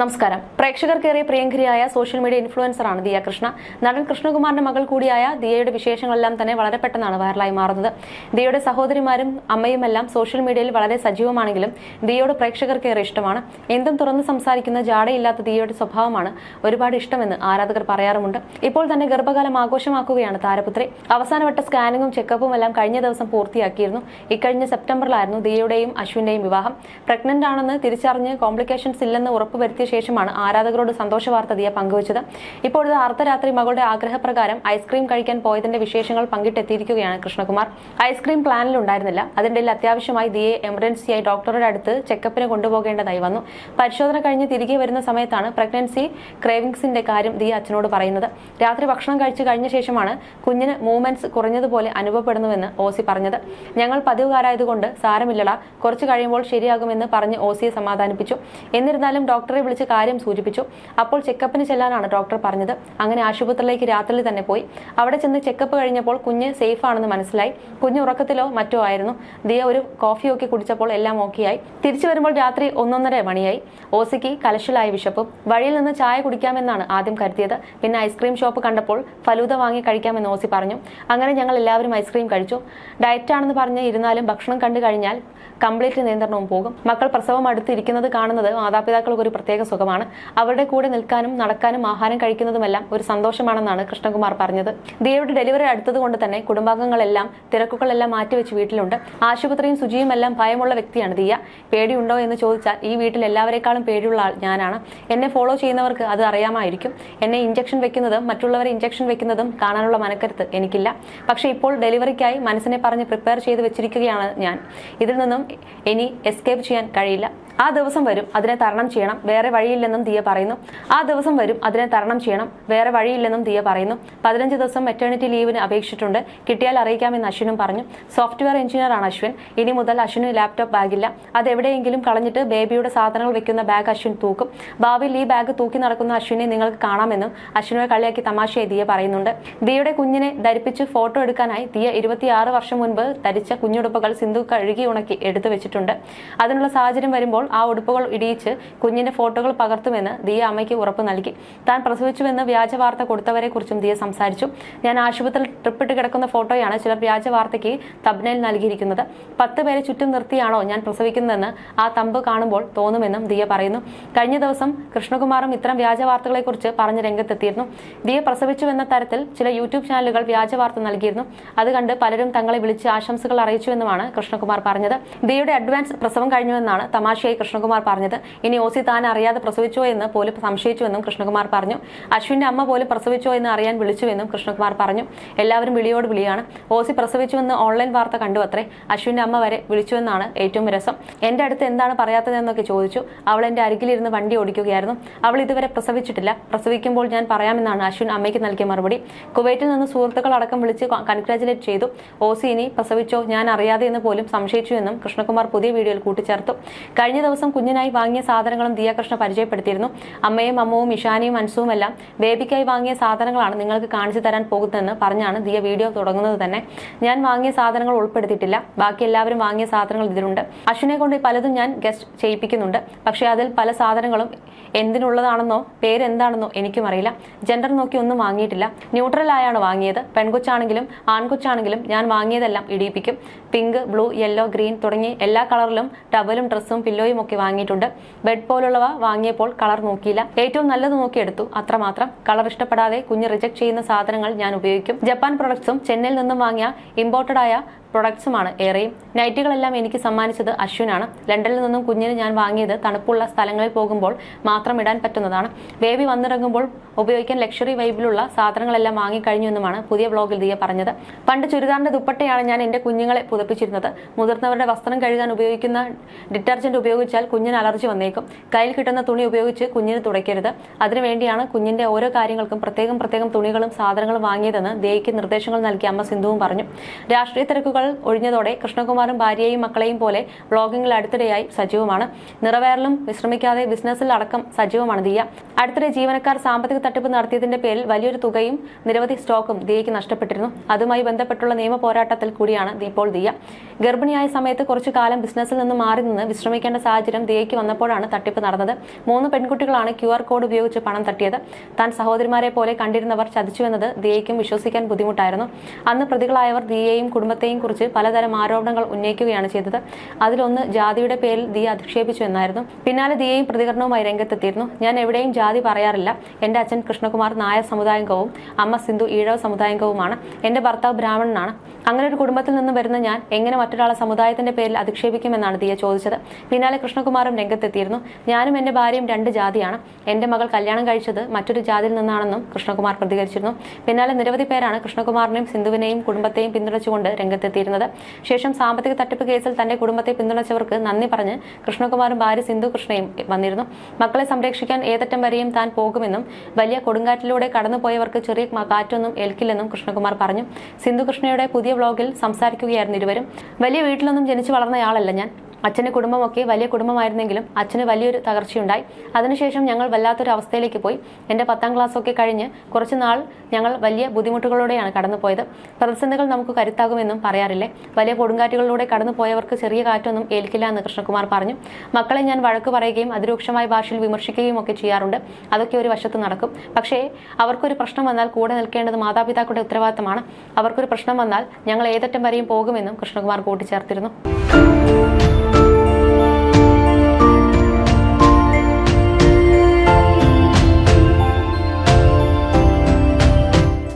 നമസ്കാരം. പ്രേക്ഷകർക്കേറെ പ്രിയങ്കരിയായ സോഷ്യൽ മീഡിയ ഇൻഫ്ലുവൻസറാണ് ദിയ കൃഷ്ണ. നടൻ കൃഷ്ണകുമാറിന്റെ മകൾ കൂടിയായ ദിയയുടെ വിശേഷങ്ങളെല്ലാം തന്നെ വളരെ പെട്ടെന്നാണ് വൈറലായി മാറുന്നത്. ദിയയുടെ സഹോദരിമാരും അമ്മയുമെല്ലാം സോഷ്യൽ മീഡിയയിൽ വളരെ സജീവമാണെങ്കിലും ദിയയോട് പ്രേക്ഷകർക്കേറെ ഇഷ്ടമാണ്. എന്തും തുറന്ന് സംസാരിക്കുന്ന ജാടയില്ലാത്ത ദിയയുടെ സ്വഭാവമാണ് ഒരുപാട് ഇഷ്ടമെന്ന് ആരാധകർ പറയാറുമുണ്ട്. ഇപ്പോൾ തന്നെ ഗർഭകാലം ആഘോഷമാക്കുകയാണ് താരപുത്രി. അവസാനവട്ട സ്കാനിങ്ങും ചെക്കപ്പും എല്ലാം കഴിഞ്ഞ ദിവസം പൂർത്തിയാക്കിയിരുന്നു. ഇക്കഴിഞ്ഞ സെപ്റ്റംബറിലായിരുന്നു ദിയയുടെയും അശ്വിന്റെയും വിവാഹം. പ്രഗ്നന്റ് ആണെന്ന് തിരിച്ചറിഞ്ഞ് കോംപ്ലിക്കേഷൻസ് ഇല്ലെന്ന് ഉറപ്പുവരുത്തിയ ശേഷമാണ് ആരാധകരോട് സന്തോഷ വാർത്ത ദിയ പങ്കുവച്ചത്. ഇപ്പോൾ അർദ്ധരാത്രി മകളുടെ ആഗ്രഹപ്രകാരം ഐസ്ക്രീം കഴിക്കാൻ പോയതിന്റെ വിശേഷങ്ങൾ പങ്കിട്ടെത്തിയിരിക്കുകയാണ് കൃഷ്ണകുമാർ. ഐസ്ക്രീം പ്ലാനിൽ ഉണ്ടായിരുന്നില്ല. അതിന്റെ അത്യാവശ്യമായി ദിയെ എമർജൻസിയായി ഡോക്ടറുടെ അടുത്ത് ചെക്കപ്പിന് കൊണ്ടുപോകേണ്ടതായി വന്നു. പരിശോധന കഴിഞ്ഞ് തിരികെ വരുന്ന സമയത്താണ് പ്രഗ്നൻസി ക്രേവിങ്സിന്റെ കാര്യം ദിയ അച്ഛനോട് പറയുന്നത്. രാത്രി ഭക്ഷണം കഴിച്ചു കഴിഞ്ഞ ശേഷമാണ് കുഞ്ഞിന് മൂവ്മെന്റ്സ് കുറഞ്ഞതുപോലെ അനുഭവപ്പെടുന്നുവെന്ന് ഓസി പറഞ്ഞത്. ഞങ്ങൾ പതിവുകാരായതുകൊണ്ട് സാരമില്ലടാ കുറച്ച് കഴിയുമ്പോൾ ശരിയാകുമെന്ന് പറഞ്ഞ് ഓസിയെ സമാധാനിപ്പിച്ചു. എന്നിരുന്നാലും ഡോക്ടറെ വിളിച്ച് കാര്യം സൂചിപ്പിച്ചു. അപ്പോൾ ചെക്കപ്പിന് ചെല്ലാനാണ് ഡോക്ടർ പറഞ്ഞത്. അങ്ങനെ ആശുപത്രിയിലേക്ക് രാത്രി തന്നെ പോയി. അവിടെ ചെന്ന് ചെക്കപ്പ് കഴിഞ്ഞപ്പോൾ കുഞ്ഞ് സേഫ് ആണെന്ന് മനസ്സിലായി. കുഞ്ഞ് ഉറക്കത്തിലോ മറ്റോ ആയിരുന്നു. ദിയ ഒരു കോഫി ഒക്കെ കുടിച്ചപ്പോൾ എല്ലാം ഓക്കെയായി തിരിച്ചു വരുമ്പോൾ രാത്രി ഒന്നൊന്നര മണിയായി. ഓസിക്ക് കലശലായ വിശപ്പും വഴിയിൽ നിന്ന് ചായ കുടിക്കാമെന്നാണ് ആദ്യം കരുതിയത്. പിന്നെ ഐസ്ക്രീം ഷോപ്പ് കണ്ടപ്പോൾ ഫലൂത വാങ്ങി കഴിക്കാമെന്ന് ഓസി പറഞ്ഞു. അങ്ങനെ ഞങ്ങൾ എല്ലാവരും ഐസ്ക്രീം കഴിച്ചു. ഡയറ്റ് ആണെന്ന് പറഞ്ഞ് ഇരുന്നാലും ഭക്ഷണം കണ്ടു കഴിഞ്ഞാൽ കംപ്ലീറ്റ് നിയന്ത്രണവും പോകും. മക്കൾ പ്രസവം അടുത്തിരിക്കുന്നത് കാണുന്നത് മാതാപിതാക്കൾക്ക് ഒരു പ്രത്യേക സുഖമാണ്. അവരുടെ കൂടെ നിൽക്കാനും നടക്കാനും ആഹാരം കഴിക്കുന്നതുമെല്ലാം ഒരു സന്തോഷമാണെന്നാണ് കൃഷ്ണകുമാർ പറഞ്ഞത്. ദിയയുടെ ഡെലിവറി അടുത്തതുകൊണ്ട് തന്നെ കുടുംബാംഗങ്ങളെല്ലാം തിരക്കുകളെല്ലാം മാറ്റിവെച്ച് വീട്ടിലുണ്ട്. ആശുപത്രിയും ശുചിയും എല്ലാം ഭയമുള്ള വ്യക്തിയാണ് ദിയ. പേടിയുണ്ടോ എന്ന് ചോദിച്ചാൽ ഈ വീട്ടിൽ എല്ലാവരെക്കാളും പേടിയുള്ള ആൾ ഞാനാണ്. എന്നെ ഫോളോ ചെയ്യുന്നവർക്ക് അത് അറിയാമായിരിക്കും. എന്നെ ഇഞ്ചക്ഷൻ വെക്കുന്നതും മറ്റുള്ളവരെ ഇഞ്ചക്ഷൻ വെക്കുന്നതും കാണാനുള്ള മനക്കരുത്ത് എനിക്കില്ല. പക്ഷേ ഇപ്പോൾ ഡെലിവറിക്കായി മനസ്സിനെ പറഞ്ഞ് പ്രിപ്പയർ ചെയ്ത് വെച്ചിരിക്കുകയാണ് ഞാൻ. ഇതിൽ നിന്നും ഇനി എസ്കേപ്പ് ചെയ്യാൻ കഴിയില്ല. ആ ദിവസം വരും അതിനെ തരണം ചെയ്യണം വേറെ വഴിയില്ലെന്നും ദിയ പറയുന്നു. ആ ദിവസം വരും അതിനെ തരണം ചെയ്യണം വേറെ വഴിയില്ലെന്നും ദിയ പറയുന്നു. പതിനഞ്ച് ദിവസം മെറ്റേണിറ്റി ലീവിന് അപേക്ഷിച്ചിട്ടുണ്ട്. കിട്ടിയാൽ അറിയിക്കാമെന്ന് അശ്വിനും പറഞ്ഞു. സോഫ്റ്റ്വെയർ എഞ്ചിനീയർ ആണ് അശ്വിൻ. ഇനി മുതൽ അശ്വിന് ലാപ്ടോപ്പ് ബാഗില്ല അത് എവിടെയെങ്കിലും കളഞ്ഞിട്ട് ബേബിയുടെ സാധനങ്ങൾ വെക്കുന്ന ബാഗ് അശ്വിൻ തൂക്കും. ഭാവിയിൽ ഈ ബാഗ് തൂക്കി നടക്കുന്ന അശ്വിനെ നിങ്ങൾക്ക് കാണാമെന്നും അശ്വിനെ കളിയാക്കി തമാശയായി ദിയ പറയുന്നുണ്ട്. ദിയയുടെ കുഞ്ഞിനെ ധരിപ്പിച്ച് ഫോട്ടോ എടുക്കാനായി ദിയ ഇരുപത്തിയാറ് വർഷം മുൻപ് ധരിച്ച കുഞ്ഞുടുപ്പുകൾ സിന്ധു കഴുകി ഉണക്കി എടുത്തു വെച്ചിട്ടുണ്ട്. അതിനുള്ള സാഹചര്യം വരുമ്പോൾ ആ ഉടുപ്പുകൾ ഇടിയിച്ച് കുഞ്ഞിന്റെ ഫോട്ടോകൾ പകർത്തുമെന്ന് ദിയ അമ്മയ്ക്ക് ഉറപ്പ് നൽകി. താൻ പ്രസവിച്ചുവെന്ന് വ്യാജ വാർത്ത കൊടുത്തവരെ കുറിച്ചും ദിയ സംസാരിച്ചു. ഞാൻ ആശുപത്രിയിൽ ട്രിപ്പിട്ട് കിടക്കുന്ന ഫോട്ടോയാണ് ചിലർ വ്യാജ വാർത്തയ്ക്ക് തബ്നയിൽ നൽകിയിരിക്കുന്നത്. പത്ത് പേരെ ചുറ്റും നിർത്തിയാണോ ഞാൻ പ്രസവിക്കുന്നതെന്ന് ആ തമ്പ് കാണുമ്പോൾ തോന്നുമെന്നും ദിയ പറയുന്നു. കഴിഞ്ഞ ദിവസം കൃഷ്ണകുമാറും ഇത്തരം വ്യാജ വാർത്തകളെക്കുറിച്ച് പറഞ്ഞ് രംഗത്തെത്തിയിരുന്നു. ദിയ പ്രസവിച്ചുവെന്ന തരത്തിൽ ചില യൂട്യൂബ് ചാനലുകൾ വ്യാജ വാർത്ത നൽകിയിരുന്നു. അത് കണ്ട് പലരും തങ്ങളെ വിളിച്ച് ആശംസകൾ അറിയിച്ചുവെന്നുമാണ് കൃഷ്ണകുമാർ പറഞ്ഞത്. ദിയയുടെ അഡ്വാൻസ് പ്രസവം കഴിഞ്ഞുവെന്നാണ് തമാശയായി കൃഷ്ണകുമാർ പറഞ്ഞത്. ഇനി ഓസി താൻ അറിയാതെ പ്രസവിച്ചോ എന്ന് പോലും സംശയിച്ചുവെന്നും കൃഷ്ണകുമാർ പറഞ്ഞു. അശ്വിന്റെ അമ്മ പോലും പ്രസവിച്ചോ എന്ന് അറിയാൻ വിളിച്ചുവെന്നും കൃഷ്ണകുമാർ പറഞ്ഞു. എല്ലാവരും വിളിയോട് വിളിയാണ്. ഓസി പ്രസവിച്ചുവെന്ന് ഓൺലൈൻ വാർത്ത കണ്ടു അത്രേ അശ്വിന്റെ അമ്മ വരെ വിളിച്ചുവെന്നാണ് ഏറ്റവും രസം. എന്റെ അടുത്ത് എന്താണ് പറയാത്തതെന്നൊക്കെ ചോദിച്ചു. അവൾ എന്റെ അരികിലിരുന്ന് വണ്ടി ഓടിക്കുകയായിരുന്നു. അവൾ ഇതുവരെ പ്രസവിച്ചിട്ടില്ല. പ്രസവിക്കുമ്പോൾ ഞാൻ പറയാമെന്നാണ് അശ്വിൻ അമ്മയ്ക്ക് നൽകിയ മറുപടി. കുവൈറ്റിൽ നിന്ന് സുഹൃത്തുക്കൾ അടക്കം വിളിച്ച് കൺഗ്രാചുലേറ്റ് ചെയ്തു. ഓസി ഇനി പ്രസവിച്ചോ ഞാൻ അറിയാതെ എന്ന് പോലും സംശയിച്ചു എന്നും കൃഷ്ണകുമാർ പുതിയ വീഡിയോയിൽ കൂട്ടിച്ചേർത്തു. കഴിഞ്ഞ ദിവസം കുഞ്ഞിനായി വാങ്ങിയ സാധനങ്ങളും ദിയാകൃഷ്ണ പരിചയപ്പെടുത്തിയിരുന്നു. അമ്മയും അമ്മവും ഇഷാനിയും അൻസുവും എല്ലാം ബേബിക്കായി വാങ്ങിയ സാധനങ്ങളാണ് നിങ്ങൾക്ക് കാണിച്ചു തരാൻ പോകുന്നതെന്ന് പറഞ്ഞാണ് ദിയ വീഡിയോ തുടങ്ങുന്നത് തന്നെ. ഞാൻ വാങ്ങിയ സാധനങ്ങൾ ഉൾപ്പെടുത്തിയിട്ടില്ല. ബാക്കി എല്ലാവരും വാങ്ങിയ സാധനങ്ങൾ ഇതിലുണ്ട്. അശ്വിനെ കൊണ്ട് പലതും ഞാൻ ഗസ്റ്റ് ചെയ്യിപ്പിക്കുന്നുണ്ട്. പക്ഷേ അതിൽ പല സാധനങ്ങളും എന്തിനുള്ളതാണെന്നോ പേരെന്താണെന്നോ എനിക്കും അറിയില്ല. ജെൻഡർ നോക്കി ഒന്നും വാങ്ങിയിട്ടില്ല. ന്യൂട്രൽ ആയാണ് വാങ്ങിയത്. പെൺകൊച്ചാണെങ്കിലും ആൺകൊച്ചാണെങ്കിലും ഞാൻ വാങ്ങിയതെല്ലാം ഇടിയിപ്പിക്കും. പിങ്ക് ബ്ലൂ യെല്ലോ ഗ്രീൻ തുടങ്ങി എല്ലാ കളറിലും ടവലും ഡ്രസ്സും പില്ലോയും ഒക്കെ വാങ്ങിയിട്ടുണ്ട്. ബെഡ് പോലുള്ളവ വാങ്ങിയപ്പോൾ കളർ നോക്കിയില്ല. ഏറ്റവും നല്ലത് നോക്കിയെടുത്തു അത്രമാത്രം കളർ ഇഷ്ടപ്പെടാതെ കുഞ്ഞ് റിജക്ട് ചെയ്യുന്ന സാധനങ്ങൾ ഞാൻ ഉപയോഗിക്കും. ജപ്പാൻ പ്രൊഡക്ട്സും ചെന്നൈയിൽ നിന്നും വാങ്ങിയ ഇമ്പോർട്ടഡ് ആയ പ്രൊഡക്ട്സുമാണ് ഏറെയും നൈറ്റുകളെല്ലാം എനിക്ക് സമ്മാനിച്ചത് അശ്വിനാണ്. ലണ്ടനിൽ നിന്നും കുഞ്ഞിന് ഞാൻ വാങ്ങിയത് തണുപ്പുള്ള സ്ഥലങ്ങളിൽ പോകുമ്പോൾ മാത്രം ഇടാൻ പറ്റുന്നതാണ്. ബേബി വന്നിറങ്ങുമ്പോൾ ഉപയോഗിക്കാൻ ലക്ഷറി വൈബിലുള്ള സാധനങ്ങളെല്ലാം വാങ്ങിക്കഴിഞ്ഞു എന്നുമാണ് പുതിയ വ്ളോഗിൽ ദിയ പറഞ്ഞത്. പണ്ട് ചുരിദാറിന്റെ ദുപ്പട്ടയാണ് ഞാൻ എന്റെ കുഞ്ഞുങ്ങളെ പുതപ്പിച്ചിരുന്നത്. മുതിർന്നവരുടെ വസ്ത്രം കഴുകാൻ ഉപയോഗിക്കുന്ന ഡിറ്റർജന്റ് ഉപയോഗിച്ചാൽ കുഞ്ഞിന് അലർജി വന്നേക്കും. കയ്യിൽ കിട്ടുന്ന തുണി ഉപയോഗിച്ച് കുഞ്ഞിന് തുടയ്ക്കരുത്. അതിനുവേണ്ടിയാണ് കുഞ്ഞിന്റെ ഓരോ കാര്യങ്ങൾക്കും പ്രത്യേകം പ്രത്യേകം തുണികളും സാധനങ്ങളും വാങ്ങിയതെന്ന് ദേയ്ക്ക് നിർദ്ദേശങ്ങൾ നൽകിയ അമ്മ സിന്ധുവും പറഞ്ഞു. രാഷ്ട്രീയ തിരക്കുകൾ ഒഴിഞ്ഞതോടെ കൃഷ്ണകുമാറും ഭാര്യയെയും മക്കളെയും പോലെ വ്ളോഗിംഗിൽ അടുത്തിടെയായി സജീവമാണ്. നിറവേറലും വിശ്രമിക്കാതെ ബിസിനസ്സിൽ അടക്കം സജീവമാണ് ദിയ. അടുത്തിടെ ജീവനക്കാർ സാമ്പത്തിക തട്ടിപ്പ് നടത്തിയതിന്റെ പേരിൽ വലിയൊരു തുകയും നിരവധി സ്റ്റോക്കും ദിയയ്ക്ക് നഷ്ടപ്പെട്ടിരുന്നു. അതുമായി ബന്ധപ്പെട്ടുള്ള നിയമ പോരാട്ടത്തിൽ കൂടിയാണ് ഇപ്പോൾ ദിയ. ഗർഭിണിയായ സമയത്ത് കുറച്ചു കാലം ബിസിനസ്സിൽ നിന്ന് മാറി നിന്ന് വിശ്രമിക്കേണ്ട സാഹചര്യം ദിയയ്ക്ക് വന്നപ്പോഴാണ് തട്ടിപ്പ് നടന്നത്. മൂന്ന് പെൺകുട്ടികളാണ് ക്യു ആർ കോഡ് ഉപയോഗിച്ച് പണം തട്ടിയത്. താൻ സഹോദരിമാരെ പോലെ കണ്ടിരുന്നവർ ചതിച്ചുവെന്നത് ദിയയ്ക്കും വിശ്വസിക്കാൻ ബുദ്ധിമുട്ടായിരുന്നു. അന്ന് പ്രതികളായവർ ദിയയെയും കുടുംബത്തെയും കുറിച്ച് പലതരം ആരോപണങ്ങൾ ഉന്നയിക്കുകയാണ് ചെയ്തത്. അതിലൊന്ന് ജാതിയുടെ പേരിൽ ദിയ അധിക്ഷേപിച്ചു എന്നായിരുന്നു. പിന്നാലെ ദിയയും പ്രതികരണവുമായി രംഗത്തെത്തിയിരുന്നു. ഞാൻ എവിടെയും ജാതി പറയാറില്ല. എന്റെ അച്ഛൻ കൃഷ്ണകുമാർ നായർ സമുദായംഗവും അമ്മ സിന്ധു ഈഴവ സമുദായംഗവുമാണ്. എന്റെ ഭർത്താവ് ബ്രാഹ്മണനാണ്. അങ്ങനെ ഒരു കുടുംബത്തിൽ നിന്നും വരുന്ന ഞാൻ എങ്ങനെ മറ്റൊരാളെ സമുദായത്തിന്റെ പേരിൽ അധിക്ഷേപിക്കുമെന്നാണ് ദിയ ചോദിച്ചത്. പിന്നാലെ കൃഷ്ണകുമാറും രംഗത്തെത്തിയിരുന്നു. ഞാനും എന്റെ ഭാര്യയും രണ്ട് ജാതിയാണ്. എന്റെ മകൾ കല്യാണം കഴിച്ചത് മറ്റൊരു ജാതിയിൽ നിന്നാണെന്നും കൃഷ്ണകുമാർ പ്രതികരിച്ചിരുന്നു. പിന്നാലെ നിരവധി പേരാണ് കൃഷ്ണകുമാറിനെയും സിന്ധുവിനെയും കുടുംബത്തെയും പിന്തുണച്ചുകൊണ്ട് രംഗത്തെത്തിയിരുന്നത് ശേഷം സാമ്പത്തിക തട്ടിപ്പ് കേസിൽ തന്റെ കുടുംബത്തെ പിന്തുണച്ചവർക്ക് നന്ദി പറഞ്ഞ് കൃഷ്ണകുമാറും ഭാര്യ സിന്ധു കൃഷ്ണയും വന്നിരുന്നു. മക്കളെ സംരക്ഷിക്കാൻ ഏതറ്റം വരെയും താൻ പോകുമെന്നും വലിയ കൊടുങ്കാറ്റിലൂടെ കടന്നുപോയവർക്ക് ചെറിയ കാറ്റൊന്നും ഏൽക്കില്ലെന്നും കൃഷ്ണകുമാർ പറഞ്ഞു. സിന്ധു കൃഷ്ണയുടെ പുതിയ വ്ലോഗിൽ സംസാരിക്കുകയായിരുന്നു ഇരുവരും. വലിയ വീട്ടിലൊന്നും ജനിച്ചു വളർന്നയാളല്ല ഞാൻ. അച്ഛന്റെ കുടുംബമൊക്കെ വലിയ കുടുംബമായിരുന്നെങ്കിലും അച്ഛന് വലിയൊരു തകർച്ചയുണ്ടായി. അതിനുശേഷം ഞങ്ങൾ വല്ലാത്തൊരു അവസ്ഥയിലേക്ക് പോയി. എന്റെ പത്താം ക്ലാസ്സൊക്കെ കഴിഞ്ഞ് കുറച്ച് നാൾ ഞങ്ങൾ വലിയ ബുദ്ധിമുട്ടുകളോടെയാണ് കടന്നുപോയത്. പ്രതിസന്ധികൾ നമുക്ക് കരുത്താകുമെന്നും പറയാറില്ലേ? വലിയ കൊടുങ്കാറ്റുകളിലൂടെ കടന്നുപോയവർക്ക് ചെറിയ കാറ്റൊന്നും ഏൽക്കില്ല എന്ന് കൃഷ്ണകുമാർ പറഞ്ഞു. മക്കളെ ഞാൻ വഴക്ക് പറയുകയും അതിരൂക്ഷമായ ഭാഷയിൽ വിമർശിക്കുകയും ഒക്കെ ചെയ്യാറുണ്ട്. അതൊക്കെ ഒരു വശത്ത് നടക്കും. പക്ഷേ അവർക്കൊരു പ്രശ്നം വന്നാൽ കൂടെ നിൽക്കേണ്ടത് മാതാപിതാക്കളുടെ ഉത്തരവാദിത്തമാണ്. അവർക്കൊരു പ്രശ്നം വന്നാൽ ഞങ്ങൾ ഏതറ്റം വരെയും പോകുമെന്നും കൃഷ്ണകുമാർ കൂട്ടിച്ചേർത്തിരുന്നു.